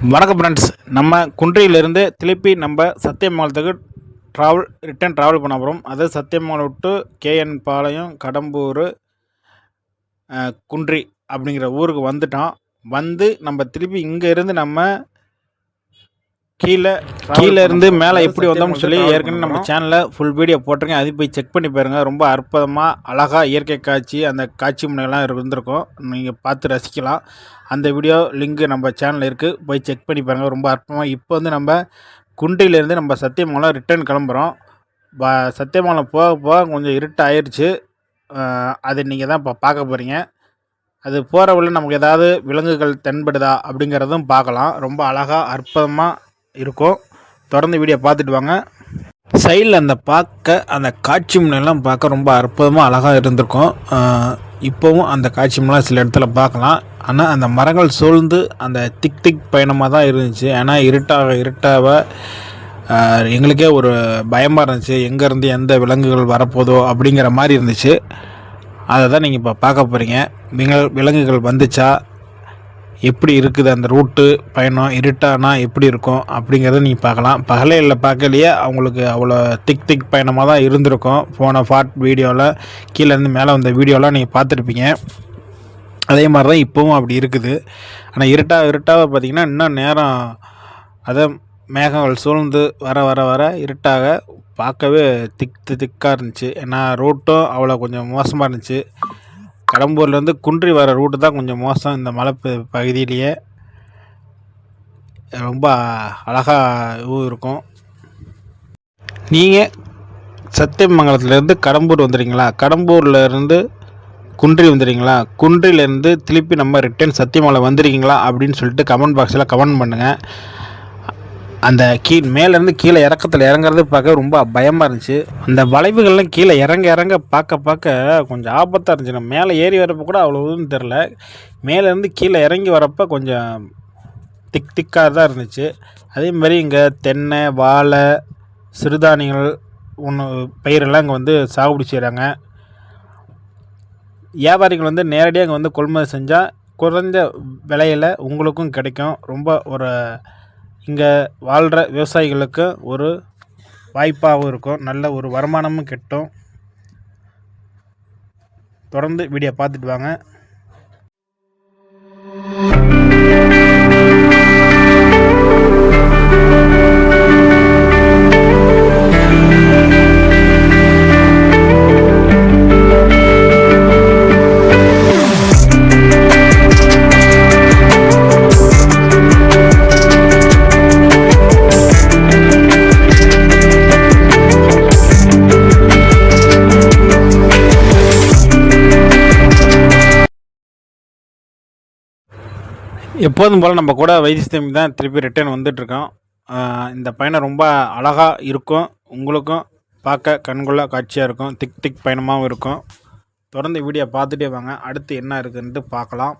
வணக்கம் ஃப்ரெண்ட்ஸ் நம்ம குன்றியிலிருந்து திருப்பி நம்ம சத்தியமங்கலத்துக்கு ட்ராவல் ரிட்டன் ட்ராவல் பண்ண போகிறோம் அது சத்தியமங்கலம் விட்டு கேஎன் பாளையம் கடம்பூர் குன்றி அப்படிங்கிற ஊருக்கு வந்துட்டோம் வந்து நம்ம திருப்பி இங்கேருந்து நம்ம கீழே கீழே இருந்து மேலே எப்படி வந்தோம்னு சொல்லி ஏற்கனவே நம்ம சேனலில் ஃபுல் வீடியோ போட்டிருக்கேன். அது போய் செக் பண்ணி பாருங்கள் ரொம்ப அற்புதமாக அழகாக இயற்கை காட்சி அந்த காட்சி முனையெல்லாம் இருந்திருக்கும். நீங்கள் பார்த்து ரசிக்கலாம். அந்த வீடியோ லிங்க் நம்ம சேனலில் இருக்குது போய் செக் பண்ணி பாருங்கள் ரொம்ப அற்புதமாக இப்போ வந்து நம்ம குண்டியிலேருந்து நம்ம சத்தியமங்கலம் ரிட்டர்ன் கிளம்புறோம். சத்தியமங்கலம் போக போக கொஞ்சம் இருட்டு ஆயிடுச்சு அது நீங்கள் தான் இப்போ பார்க்க போகிறீங்க அது போகிற வழியில் நமக்கு ஏதாவது விலங்குகள் தென்படுதா அப்படிங்கிறதும் பார்க்கலாம். ரொம்ப அழகாக அற்புதமாக இருக்கும். தொடர்ந்து வீடியோ பார்த்துட்டு வாங்க. சைடில் அந்த பார்க்க அந்த காட்சி முன்னெல்லாம் பார்க்க ரொம்ப அற்புதமாக அழகாக இருந்திருக்கும். இப்போவும் அந்த காட்சி முன்னெல்லாம் சில இடத்துல பார்க்கலாம். ஆனால் அந்த மரங்கள் சூழ்ந்து அந்த திக் திக் பயணமாக தான் இருந்துச்சு. ஏன்னா இருட்டாக இருட்டாக எங்களுக்கே ஒரு பயமாக இருந்துச்சு. எங்கேருந்து எந்த விலங்குகள் வரப்போதோ அப்படிங்கிற மாதிரி இருந்துச்சு. அதை தான் நீங்கள் இப்போ பார்க்க போகிறீங்க விலங்கு விலங்குகள் வந்துச்சா? எப்படி இருக்குது அந்த ரூட்டு பயணம் இருட்டானா எப்படி இருக்கும் அப்படிங்கிறத நீங்கள் பார்க்கலாம். பகலையில் பார்க்கலையே அவங்களுக்கு அவ்வளோ திக் திக் பயணமாக தான் இருந்திருக்கும். போன ஃபாட் வீடியோவில் கீழேருந்து மேலே வந்த வீடியோலாம் நீங்கள் பார்த்துருப்பீங்க. அதே மாதிரி தான் இப்போவும் அப்படி இருக்குது. ஆனால் இருட்டாக இருட்டாக பார்த்தீங்கன்னா இன்னும் நேரம் அதை மேகங்கள் சூழ்ந்து வர வர வர இருட்டாக பார்க்கவே திக் திக்காக இருந்துச்சு. ஏன்னா ரூட்டும் அவ்வளோ கொஞ்சம் மோசமாக இருந்துச்சு. கடம்பூர்லேருந்து குன்றி வர ரூட்டு தான் கொஞ்சம் மோசம் இந்த மலை ப- பகுதியிலேயே. ரொம்ப அழகாகவும் இருக்கும். நீங்கள் சத்தியமங்கலத்துலேருந்து கடம்பூர் வந்துடுறீங்களா கடம்பூரில் இருந்து குன்றி வந்துடுறீங்களா குன்றிலேருந்து திருப்பி நம்ம ரிட்டர்ன் சத்தியமலை வந்துடுறீங்களா அப்படின்னு சொல்லிட்டு கமெண்ட் பாக்ஸில் கமெண்ட் பண்ணுங்கள் அந்த கீ மேலேருந்து கீழே இறக்கத்தில் இறங்குறது பார்க்க ரொம்ப பயமாக இருந்துச்சு. அந்த வளைவுகள்லாம் கீழே இறங்க இறங்க பார்க்க பார்க்க கொஞ்சம் ஆபத்தாக இருந்துச்சு. நம்ம மேலே ஏறி வரப்போ கூட அவ்வளோன்னு தெரில மேலேருந்து கீழே இறங்கி வரப்போ கொஞ்சம் திக் திக்காக தான் இருந்துச்சு. அதே மாதிரி இங்கே தென்னை வாழை சிறுதானியங்கள் ஒன்று பயிரெல்லாம் இங்கே வந்து சாகுபடி செய்கிறாங்க வியாபாரிகள் வந்து நேரடியாக இங்கே வந்து கொள்முதல் செஞ்சால் குறைந்த விலையில் உங்களுக்கும் கிடைக்கும். ரொம்ப ஒரு இங்கே வாழ்கிற விவசாயிகளுக்கு ஒரு வாய்ப்பாகவும் இருக்கும். நல்ல ஒரு வருமானமும் கிட்டும். தொடர்ந்து வீடியோ பார்த்துட்டு வாங்க. எப்போதும் போல் நம்ம கூட வைத்தியம் தான் திருப்பி ரிட்டர்ன் வந்துட்டுருக்கோம் இந்த பயணம் ரொம்ப அழகாக இருக்கும். உங்களுக்கும் பார்க்க கண்கொள்ளா காட்சியாக இருக்கும். திக் திக் பயணமாகவும் இருக்கும். தொடர்ந்து வீடியோ பார்த்துட்டே வாங்க. அடுத்து என்ன இருக்குன்ட்டு பார்க்கலாம்.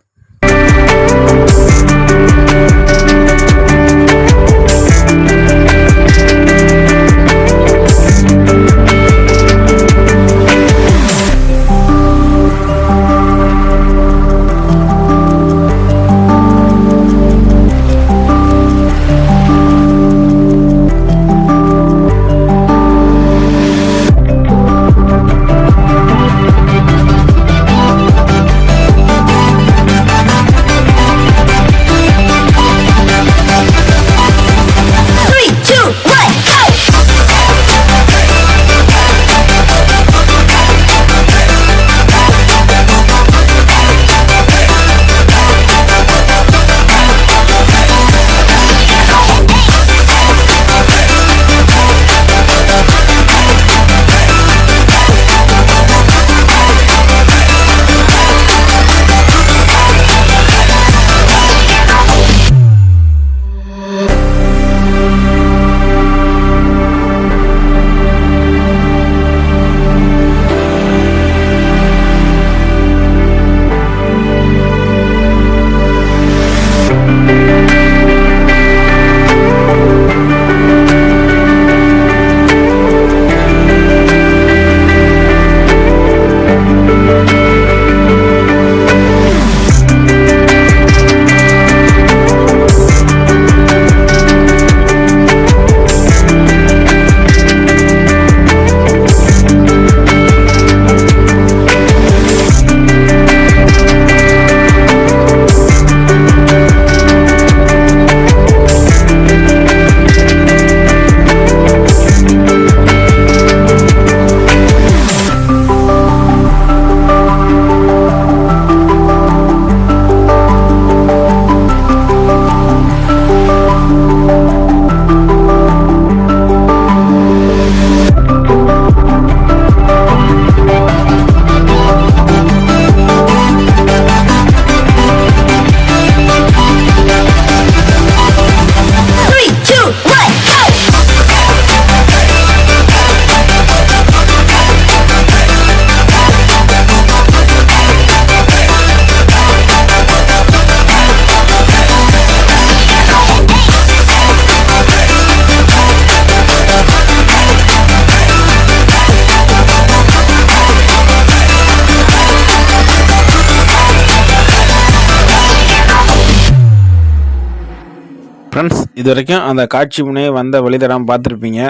ஃப்ரெண்ட்ஸ் இது வரைக்கும் அந்த காட்சி முனையே வந்த வழித்தடம் பார்த்துருப்பீங்க.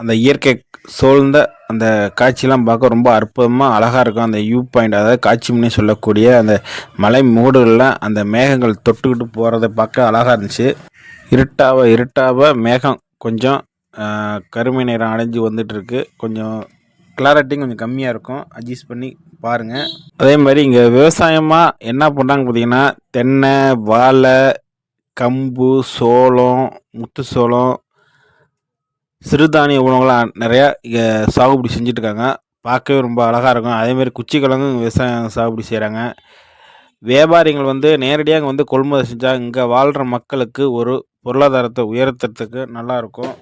அந்த இயற்கை சூழ்ந்த அந்த காட்சியெல்லாம் பார்க்க ரொம்ப அற்புதமாக அழகாக இருக்கும். அந்த வியூ பாயிண்ட் அதாவது காட்சி முனை சொல்லக்கூடிய அந்த மலை மூடுகளில் அந்த மேகங்கள் தொட்டுக்கிட்டு போகிறத பார்க்க அழகாக இருந்துச்சு. இருட்டாவ இருட்டாவ மேகம் கொஞ்சம் கருமை நிறம் அடைஞ்சு வந்துட்டுருக்கு. கொஞ்சம் கிளாரிட்டியும் கொஞ்சம் கம்மியாக இருக்கும். அட்ஜஸ்ட் பண்ணி பாருங்கள் அதே மாதிரி இங்கே விவசாயமாக என்ன பண்ணுறாங்க பார்த்தீங்கன்னா தென்னை வாழை கம்பு சோளம் முத்து சோளம் சிறுதானிய உணவுகளாம் நிறையா இங்கே சாகுபடி செஞ்சிட்ருக்காங்க. பார்க்கவே ரொம்ப அழகாக இருக்கும். அதேமாதிரி குச்சிக்கிழங்கும் விவசாயம் சாகுபடி செய்கிறாங்க வியாபாரிகள் வந்து நேரடியாக இங்கே வந்து கொள்முதல் செஞ்சால் இங்கே வாழ்கிற மக்களுக்கு ஒரு பொருளாதாரத்தை உயர்த்துறதுக்கு நல்லாயிருக்கும்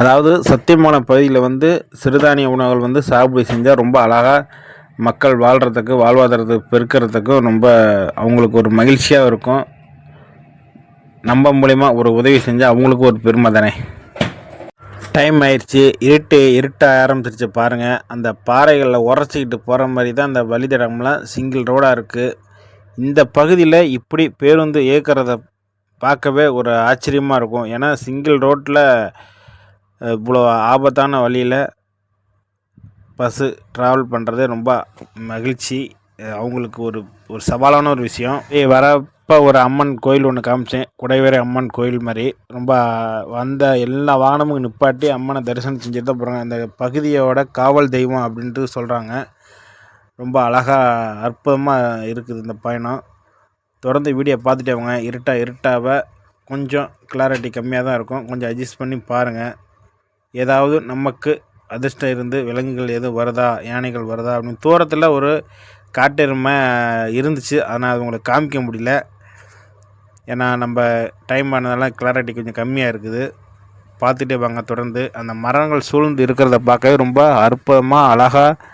அதாவது சத்தியமான பகுதியில் வந்து சிறுதானிய உணவுகள் வந்து சாகுபடி செஞ்சால் ரொம்ப அழகாக மக்கள் வாழ்கிறதுக்கு வாழ்வாதாரத்தை பெருக்கிறதுக்கும் ரொம்ப அவங்களுக்கு ஒரு மகிழ்ச்சியாக இருக்கும். நம்ம மூலிமா ஒரு உதவி செஞ்சால் அவங்களுக்கும் ஒரு பெருமை தானே. டைம் ஆயிடுச்சு. இருட்டு இருட்ட ஆரம்பிச்சிருச்சு பாருங்கள் அந்த பாறைகளில் உரைச்சிக்கிட்டு போகிற மாதிரி தான் அந்த வழித்தடம்லாம் சிங்கிள் ரோடாக இருக்குது இந்த பகுதியில் இப்படி பேருந்து இயக்கிறத பார்க்கவே ஒரு ஆச்சரியமாக இருக்கும். ஏன்னா சிங்கிள் ரோட்டில் இவ்வளோ ஆபத்தான வழியில் பஸ்ஸு ட்ராவல் பண்ணுறதே ரொம்ப மகிழ்ச்சி. அவங்களுக்கு ஒரு ஒரு சவாலான ஒரு விஷயம். வர இப்போ ஒரு அம்மன் கோயில் ஒன்று காமிச்சேன். குடைவரை அம்மன் கோயில் மாதிரி. ரொம்ப வந்த எல்லா வாகனமும் நிப்பாட்டி அம்மனை தரிசனம் செஞ்சுட்டு தான் போகிறாங்க அந்த பகுதியோட காவல் தெய்வம் அப்படின்ட்டு சொல்கிறாங்க ரொம்ப அழகாக அற்புதமாக இருக்குது இந்த பயணம். தொடர்ந்து வீடியோ பார்த்துட்டே அவங்க இருட்டா இருட்டாவை கொஞ்சம் கிளாரிட்டி கம்மியாக தான் இருக்கும். கொஞ்சம் அட்ஜஸ்ட் பண்ணி பாருங்கள் ஏதாவது நமக்கு அதிர்ஷ்டம் இருந்து விலங்குகள் எதுவும் வருதா யானைகள் வருதா அப்படின்னு தூரத்தில் ஒரு காட்டெருமை இருந்துச்சு. ஆனால் அது உங்களுக்கு காமிக்க முடியல. ஏன்னா நம்ம டைம் ஆனதால கிளாரிட்டி கொஞ்சம் கம்மியாக இருக்குது. பார்த்துட்டே வாங்க தொடர்ந்து. அந்த மரங்கள் சூழ்ந்து இருக்கிறத பார்க்கவே ரொம்ப அற்புதமாக அழகாக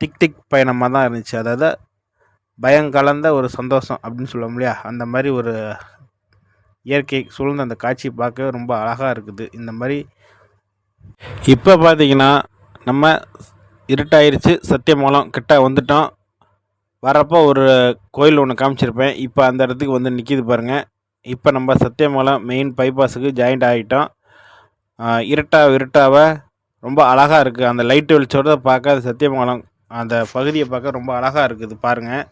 டிக் டிக் பயணமாக தான் இருந்துச்சு. அதாவது பயம் கலந்த ஒரு சந்தோஷம் அப்படின்னு சொல்லுவோம் இல்லையா? அந்த மாதிரி ஒரு இயற்கை சூழ்ந்த அந்த காட்சி பார்க்கவே ரொம்ப அழகாக இருக்குது. இந்த மாதிரி இப்போ பார்த்தீங்கன்னா நம்ம இருட்டாயிருச்சு. சத்தியமங்கலம் கிட்ட வந்துட்டோம். வரப்போ ஒரு கோயில் ஒன்று காமிச்சிருப்பேன். இப்போ அந்த இடத்துக்கு வந்து நிற்கிது பாருங்கள் இப்போ நம்ம சத்தியமங்கலம் மெயின் பைபாஸுக்கு ஜாயிண்ட் ஆகிட்டோம் இருட்டாக இருட்டாக ரொம்ப அழகாக இருக்குது அந்த லைட்டு வெளிச்சோட பார்க்க அது சத்தியமங்கலம் அந்த பகுதியை பார்க்க ரொம்ப அழகாக இருக்குது பாருங்கள்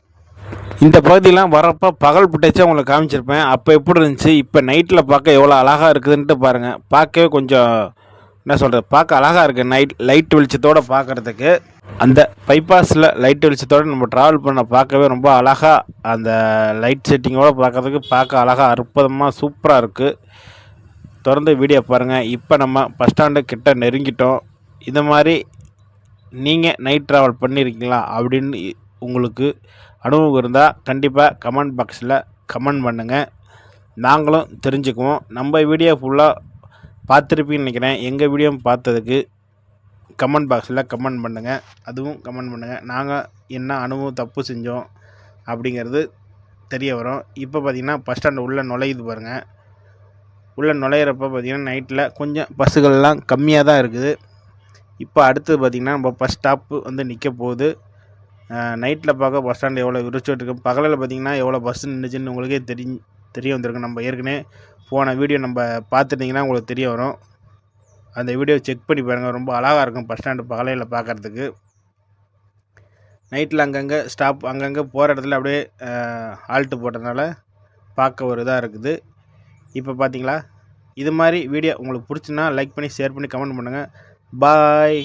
இந்த பகுதியெலாம் வரப்போ பகல் புட்டேச்சா உங்களுக்கு காமிச்சிருப்பேன். அப்போ எப்படி இருந்துச்சு? இப்போ நைட்டில் பார்க்க எவ்வளோ அழகாக இருக்குதுன்ட்டு பாருங்கள் பார்க்கவே கொஞ்சம் என்ன சொல்கிறது பார்க்க அழகாக இருக்குது நைட் லைட் வெளிச்சத்தோடு பார்க்குறதுக்கு. அந்த பைபாஸில் லைட் வெளிச்சத்தோடு நம்ம ட்ராவல் பண்ண பார்க்கவே ரொம்ப அழகாக அந்த லைட் செட்டிங்கோடு பார்க்குறதுக்கு பார்க்க அழகாக அற்புதமாக சூப்பராக இருக்குது தொடர்ந்து வீடியோ பாருங்கள் இப்போ நம்ம பஸ் ஸ்டாண்டு கிட்ட நெருங்கிட்டோம். இந்த மாதிரி நீங்கள் நைட் ட்ராவல் பண்ணியிருக்கீங்களா அப்படின்னு உங்களுக்கு அனுபவம் இருந்தால் கண்டிப்பாக கமெண்ட் பாக்ஸில் கமெண்ட் பண்ணுங்கள் நாங்களும் தெரிஞ்சுக்குவோம். நம்ம வீடியோ ஃபுல்லாக பார்த்துருப்பீங்கன்னு நினைக்கிறேன். எங்கள் வீடியோ பார்த்ததுக்கு கமெண்ட் பாக்ஸில் கமெண்ட் பண்ணுங்கள் அதுவும் கமெண்ட் பண்ணுங்கள் நாங்கள் என்ன அனுபவம் தப்பு செஞ்சோம் அப்படிங்கிறது தெரிய வரும். இப்போ பார்த்திங்கன்னா பஸ் ஸ்டாண்டு உள்ளே நுழையுது பாருங்கள் உள்ளே நுழையிறப்ப பார்த்திங்கன்னா நைட்டில் கொஞ்சம் பஸ்ஸுகள்லாம் கம்மியாக தான் இருக்குது. இப்போ அடுத்தது பார்த்திங்கன்னா நம்ம பஸ் ஸ்டாப்பு வந்து நிற்க போகுது. நைட்டில் பார்க்க பஸ் ஸ்டாண்டு எவ்வளோ விரிச்சுட்டு இருக்கு பகலில் பார்த்திங்கன்னா எவ்வளோ பஸ் நின்றுச்சுன்னு உங்களுக்கே தெரி தெரிய வந்திருக்கு நம்ம ஏற்கனவே போன வீடியோ நம்ம பார்த்துட்டிங்கன்னா உங்களுக்கு தெரிய வரும். அந்த வீடியோ செக் பண்ணி பாருங்கள் ரொம்ப அழகாக இருக்கும் பஸ் ஸ்டாண்டு பகலையில் பார்க்குறதுக்கு. நைட்டில் அங்கங்கே ஸ்டாப் அங்கங்கே போகிற இடத்துல அப்படியே ஆல்ட்டு போட்டதுனால பார்க்க ஒரு இதாக இருக்குது. இப்போ பார்த்தீங்களா இது மாதிரி வீடியோ உங்களுக்கு பிடிச்சுன்னா லைக் பண்ணி ஷேர் பண்ணி கமெண்ட் பண்ணுங்கள் பாய்